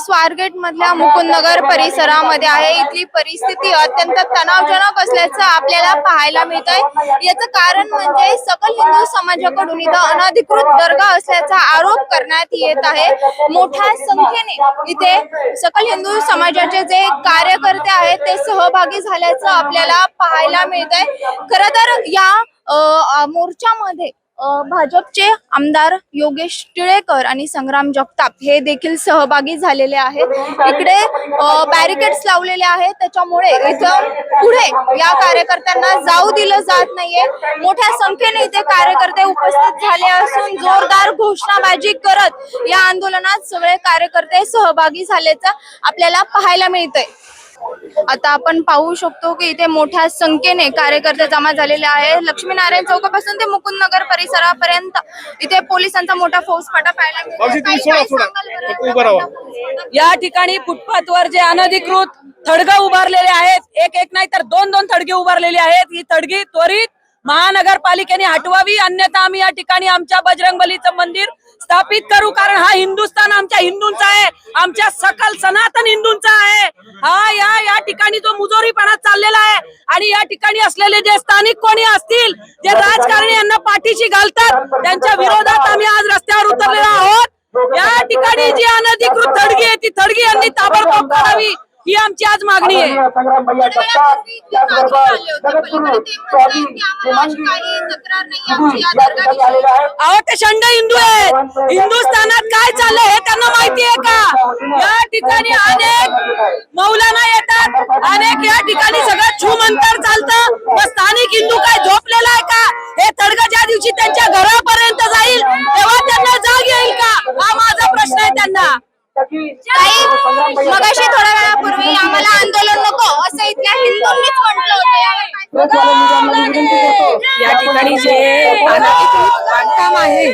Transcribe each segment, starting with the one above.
स्वारगेट मधल्या मुकुंदनगर परिसरामध्ये आहे. इथली परिस्थिती अत्यंत तणावजनक असल्याचं आपल्याला पाहायला मिळत आहे याचं कारण म्हणजे सकल हिंदू समाजाकडून इथं अनधिकृत दर्गा असल्याचा आरोप करण्यात येत आहे. मोठ्या संख्येने इथे सकल हिंदू समाजाचे जे कार्यकर्ते आहेत ते सहभागी झाल्याचं आपल्याला पाहायला मिळत आहे खर तर या मोर्चामध्ये भाजपचे आमदार योगेश टिळेकर आणि संग्राम जगताप हे देखील सहभागी झालेले आहेत. इकडे बॅरिकेड्स लावलेले आहेत. त्याच्यामुळे इथं पुढे या कार्यकर्त्यांना जाऊ दिलं जात नाहीये. मोठ्या संख्येने इथे कार्यकर्ते उपस्थित झाले असून जोरदार घोषणाबाजी करत या आंदोलनात सगळे कार्यकर्ते सहभागी झाल्याचं आपल्याला पाहायला मिळतंय. आता आपण पाहू शकतो की इथे मोठ्या संख्येने कार्यकर्ते जमा झालेले आहे लक्ष्मीनारायण चौकापासून ते मुकुंदनगर परिसरापर्यंत इथे पोलिसांचा मोठा फौजफाटा पाहायला. या ठिकाणी फुटपाथवर जे अनधिकृत थडग उभारलेले आहेत एक एक नाही तर दोन दोन थडगे उभारलेले आहेत. ही थडगी त्वरित महानगरपालिकेने हटवावी अन्यथा आम्ही या ठिकाणी आमच्या बजरंगबलीचं मंदिर स्थापित करू कारण हा हिंदुस्थान आमच्या हिंदूंचा आहे. आमच्या सकल सनातन हिंदूंचा आहे. हा या या ठिकाणी जो मुजोरीपणा चाललेला आहे. आणि या ठिकाणी असलेले जे स्थानिक कोणी असतील जे राजकारणी यांना पाठीशी घालतात त्यांच्या विरोधात आम्ही आज रस्त्यावर उतरलेलो आहोत. या ठिकाणी जी अनधिकृत थडगी आहे ती थडगी यांनी ताबडतोब काढावी. ही आमची आज मागणी आहे. अहो ते शंड हिंदू आहेत. हिंदुस्थानात काय चाललंय हे त्यांना माहिती आहे का? या ठिकाणी अनेक मौलाना येतात. अनेक या ठिकाणी सगळं छूमंतर चालतं. मग स्थानिक हिंदू काय झोपलेला आहे का हे तडका ज्या दिवशी त्यांच्या घरापर्यंत जाईल तेव्हा त्यांना जाग येईल का हा माझा प्रश्न आहे त्यांना ताई, मगाशी थोड्या वेळापूर्वी आम्हाला आंदोलन नको असं इथल्या हिंदूंनीच म्हटलं होतं या ठिकाणी जे बांधकाम आहे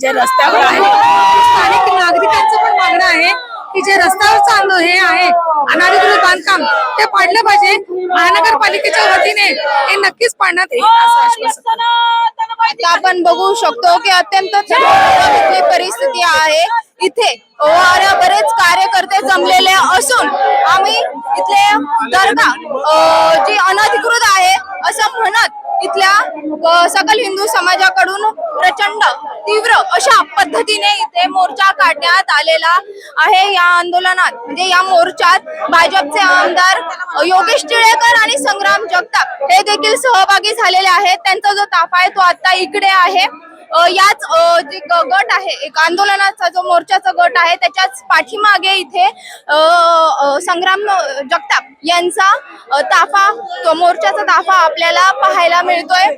जे रस्त्यावर आहे स्थानिक नागरिकांचं पण मागणं आहे की जे रस्त्यावरचं आंदोलन हे आहे अनधिकृत बांधकाम ते पाडलं पाहिजे. महानगरपालिकेच्या वतीने हे नक्कीच पाडण्यात येईल असं आश्वासन. आता आपण बघू शकतो की अत्यंत परिस्थिती आहे. इथे असून आम्ही इथले दर्गा अ, जी अनधिकृत आहे असं म्हणत इथल्या सकल हिंदू समाजाकडून प्रचंड तीव्र अशा पद्धतीने इथे मोर्चा काढण्यात आलेला आहे या आंदोलनात. म्हणजे या मोर्चात भाजपचे आमदार योगेश टिळेकर आणि संग्राम जगताप हे देखील सहभागी झालेले आहेत. त्यांचा जो ताफा आहे तो आता इकडे आहे. याच अ, जे गट आहे एक आंदोलनाचा जो मोर्चाचा गट आहे त्याच्याच पाठीमागे इथे अ, संग्राम जगताप यांचा ताफा तो मोर्चाचा ताफा आपल्याला पाहायला मिळतोय.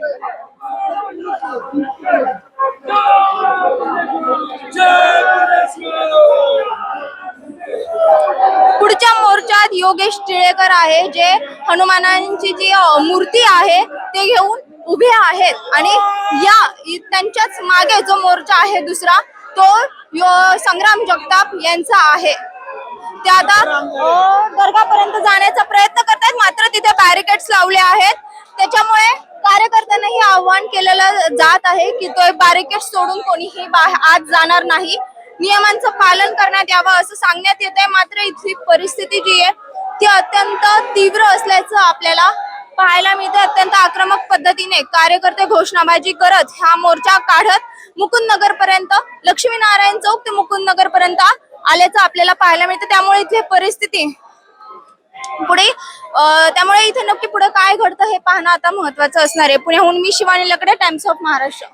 पुढच्या मोर्चात योगेश टिळेकर आहे जे हनुमानांची जी मूर्ती आहे ते घेऊन उभे आहेत आणि या त्यांच्याच मागे जो मोर्चा आहे दुसरा तो यो- संग्राम जगताप यांचा आहे. ते आता दर्गापर्यंत जाण्याचा प्रयत्न करतात मात्र तिथे बॅरिकेड्स लावले आहेत. त्याच्यामुळे कार्यकर्त्यांना हे आव्हान केलेलं जात आहे की तो बॅरिकेड सोडून कोणीही बा- आत जाणार नाही. नियमांचं पालन करण्यात यावं असं सांगण्यात येत आहे मात्र इथली परिस्थिती जी आहे ती अत्यंत तीव्र असल्याचं आपल्याला पाहायला मिळते अत्यंत आक्रमक पद्धतीने. कार्यकर्ते घोषणाबाजी करत हा मोर्चा काढत मुकुंदनगर पर्यंत लक्ष्मीनारायण चौक ते मुकुंदनगर पर्यंत आल्याचं आपल्याला पाहायला मिळतं. त्यामुळे इथली परिस्थिती पुढे त्यामुळे इथे नक्की पुढे काय घडतं हे पाहणं आता महत्वाचं असणार आहे. पुण्याहून मी शिवानी लकडे टाइम्स ऑफ महाराष्ट्र